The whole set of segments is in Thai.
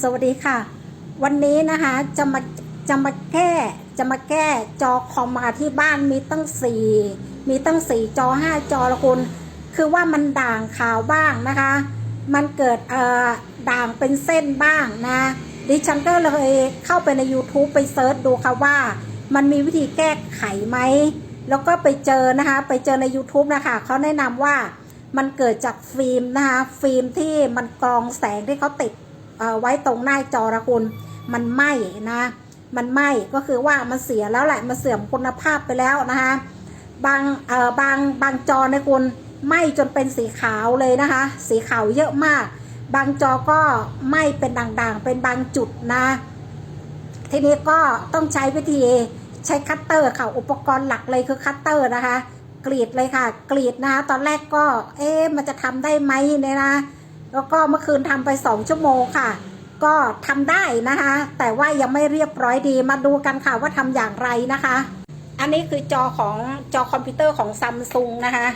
สวัสดีค่ะ วันนี้นะคะจะมาจะมาแก้จะมาแก้จอคอมมาที่บ้านมีตั้งสี่มีตั้งสี่จอห้าจอละคุณคือว่ามันด่างขาวบ้างนะคะ มันเกิดเอ่อด่างเป็นเส้นบ้างนะดิฉันก็เลยเข้าไปใน YouTube ไปเซิร์ชดูค่ะว่ามันมีวิธีแก้ไขไหม แล้วก็ไปเจอนะคะ ไปเจอใน YouTube นะคะเขาแนะนำว่ามันเกิดจากฟิล์มนะคะ ฟิล์มที่มันกรองแสงที่เขาติด ไว้ตรงหน้าจอระคุณมันไหม้นะ มันไหม้ก็คือว่ามันเสียแล้วแหละมันเสื่อมคุณภาพไปแล้วนะคะบางเอ่อบางบางจอในยคุณไหม้จนเป็นสีขาวเลยนะคะ สีขาวเยอะมาก บางจอก็ไหม้เป็นด่างๆ เป็นบางจุดนะ ทีนี้ก็ต้องใช้วิธีใช้คัตเตอร์ค่ะอุปกรณ์หลักเลยคือคัตเตอร์นะคะ กรีดเลยค่ะ กรีดนะคะตอนแรกก็ เอ๊ะมันจะทำได้ไหมเนี่ยนะ แล้วก็เมื่อคืนทำไปสองชั่วโมงค่ะ ก็ทำได้นะคะ แต่ว่ายังไม่เรียบร้อยดีมาดูกันค่ะว่าทำอย่างไรนะคะ อันนี้คือจอของจอคอมพิวเตอร์ของซัมซุงนะคะ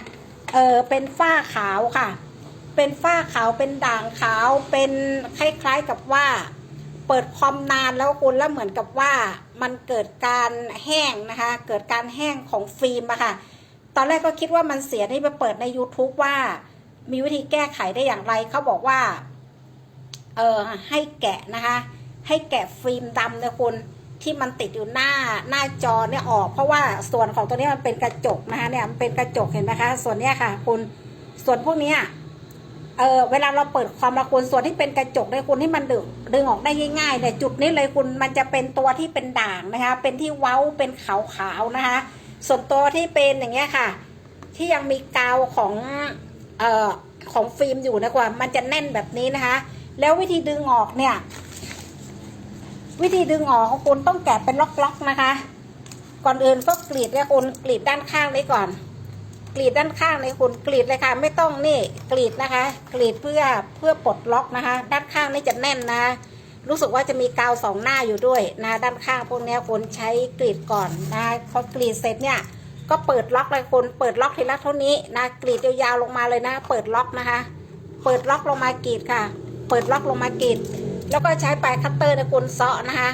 เออเป็นฝ้าขาวค่ะ เป็นฝ้าขาวเป็นด่างขาวเป็นคล้ายๆกับว่า เปิดคอมนานแล้วคุณแล้วเหมือนกับว่ามันเกิดการแห้งนะคะ เกิดการแห้งของฟิล์มอะค่ะ ตอนแรกก็คิดว่ามันเสียนี่ไปเปิดใน YouTube ว่า มีวิธีแก้ไขได้อย่างไรเขาบอกว่า เออให้แกะนะคะ ให้แกะฟิล์มดำเนี่ยคุณที่มันติดอยู่หน้าหน้าจอเนี่ยออก เพราะว่าส่วนของตัวนี้มันเป็นกระจกนะคะเนี่ยมันเป็นกระจกเห็นไหมคะ ส่วนเนี้ยค่ะ คุณส่วนพวกเนี้ยเออเวลาเราเปิดความละคุณส่วนที่เป็นกระจกเนี่ยคุณให้มันดึงดึงออกได้ง่ายๆแต่ยจุดนี้เลยคุณมันจะเป็นตัวที่เป็นด่างนะคะ เป็นที่เว้าเป็นขาวๆนะคะ ส่วนตัวที่เป็นอย่างเงี้ยค่ะ ที่ยังมีกาวของ เอ่อของฟิล์มอยู่นะกว่า มันจะแน่นแบบนี้นะคะ แล้ววิธีดึงออกเนี่ย วิธีดึงออกของคุณต้องแกะเป็นล็อกๆนะคะ ก่อนอื่นก็กรีดเลยคุณกรีดด้านข้างนี้ก่อน กรีดด้านข้างเลยคุณกรีดเลยค่ะ ไม่ต้องนี่กรีดนะคะ กรีดเพื่อเพื่อปลดล็อกนะคะ ด้านข้างนี่จะแน่นนะรู้สึกว่าจะมีกาวสองหน้าอยู่ด้วยนะด้านข้างพวกเนี้ยคุณใช้กรีดก่อนนะพอกรีดเสร็จเนี่ย ก็เปิดล็อกเลยคุณเปิดล็อกทีละเท่านี้นะกรีดยาวๆลงมาเลยนะ เปิดล็อกนะคะ เปิดล็อกลงมากรีดค่ะ เปิดล็อกลงมากรีด แล้วก็ใช้ปลายคัตเตอร์นะคุณเซาะนะคะ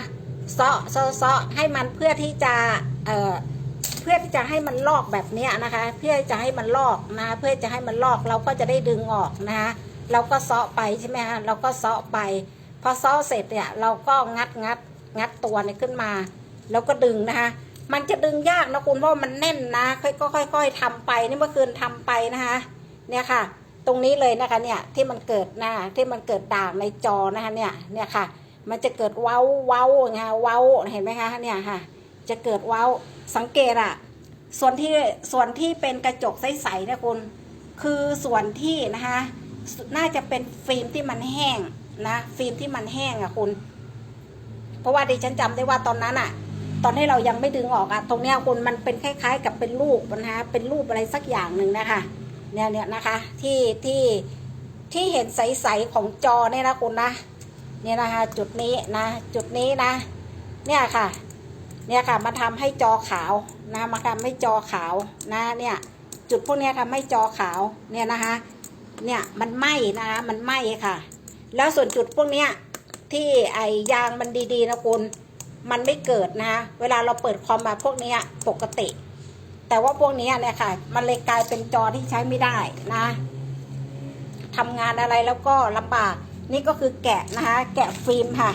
เซาะเซาะเซาะให้มันเพื่อที่จะเอ่อเพื่อที่จะให้มันลอกแบบนี้นะคะ เพื่อจะให้มันลอกนะเพื่อจะให้มันลอกเราก็จะได้ดึงออกนะคะเราก็เซาะไปใช่ไหมคะเราก็เซาะไปพอเซาะเสร็จเนี่ยเราก็งัดงัดงัดตัวเนี่ยขึ้นมา แล้วก็ดึงนะคะ มันจะดึงยากนะคุณเพราะมันแน่นนะค่อยก็ค่อยๆทำไปนี่เมื่อคืนทำไปนะคะเนี่ยค่ะ ตรงนี้เลยนะคะเนี่ยที่มันเกิดนะที่มันเกิดด่างในจอนะคะเนี่ยเนี่ยค่ะ มันจะเกิดเว้าเว้าไงคะเว้าเห็นไหมคะเนี่ยค่ะ จะเกิดเว้าสังเกตอะส่วนที่ส่วนที่เป็นกระจกใสๆนะคุณคือส่วนที่นะคะน่าจะเป็นฟิล์มที่มันแห้งนะฟิล์มที่มันแห้งอะคุณ เพราะว่าดิฉันจำได้ว่าตอนนั้นอะ ตอนที่เรายังไม่ดึงออกอะตรงเนี้ยคุณมันเป็นคล้ายๆ กับเป็นรูปนะคะเป็นรูปอะไรสักอย่างหนึ่งนะคะเนี่ยเนี่ยนะคะที่ที่ที่เห็นใสๆของจอเนี่ยนะคุณนะเนี่ยนะคะจุดนี้นะจุดนี้นะ เนี่ยค่ะ เนี่ยค่ะมาทำให้จอขาวนะมาทำให้จอขาวนะเนี่ยจุดพวกเนี้ยทำให้จอขาวเนี่ยนะคะเนี่ยมันไหม้นะคะมันไหม้ค่ะ แล้วส่วนจุดพวกเนี้ยที่ไอยางมันดีๆนะคุณ มันไม่เกิดนะคะเวลาเราเปิดคอมมาพวกนี้ปกติ แต่ว่าพวกนี้เนี่ยค่ะ มันเลยกลายเป็นจอที่ใช้ไม่ได้นะทำงานอะไรแล้วก็ลำบาก นี่ก็คือแกะนะคะ แกะฟิล์มค่ะ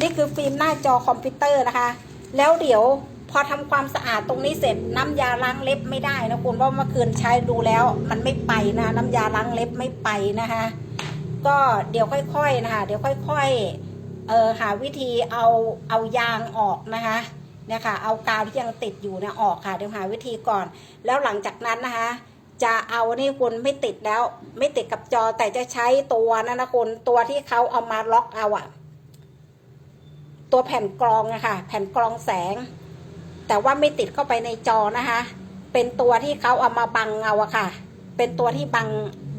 นี่คือฟิล์มหน้าจอคอมพิวเตอร์นะคะ แล้วเดี๋ยวพอทำความสะอาดตรงนี้เสร็จน้ำยาล้างเล็บไม่ได้นะคุณเพราะเมื่อคืนใช้ดูแล้ว มันไม่ไปนะ น้ำยาล้างเล็บไม่ไปนะคะ ก็เดี๋ยวค่อยๆนะคะเดี๋ยวค่อย ๆ เออหาวิธีเอาเอายางออกนะคะเนี่ยค่ะเอากาวที่ยังติดอยู่เนี่ยออกค่ะเดี๋ยวหาวิธีก่อน แล้วหลังจากนั้นนะคะ จะเอานี่คุณไม่ติดแล้ว ไม่ติดกับจอแต่จะใช้ตัวนั่นนะคุณตัวที่เขาเอามาล็อกเอาอะตัวแผ่นกรองนะคะแผ่นกรองแสง แต่ว่าไม่ติดเข้าไปในจอนะคะ เป็นตัวที่เขาเอามาบังเอาอะค่ะ เป็นตัวที่บัง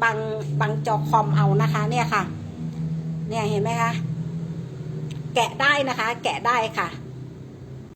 บังบังจอคอมเอานะคะ เนี่ยค่ะ เนี่ยเห็นไหมคะ แกะได้นะคะ แกะได้ค่ะ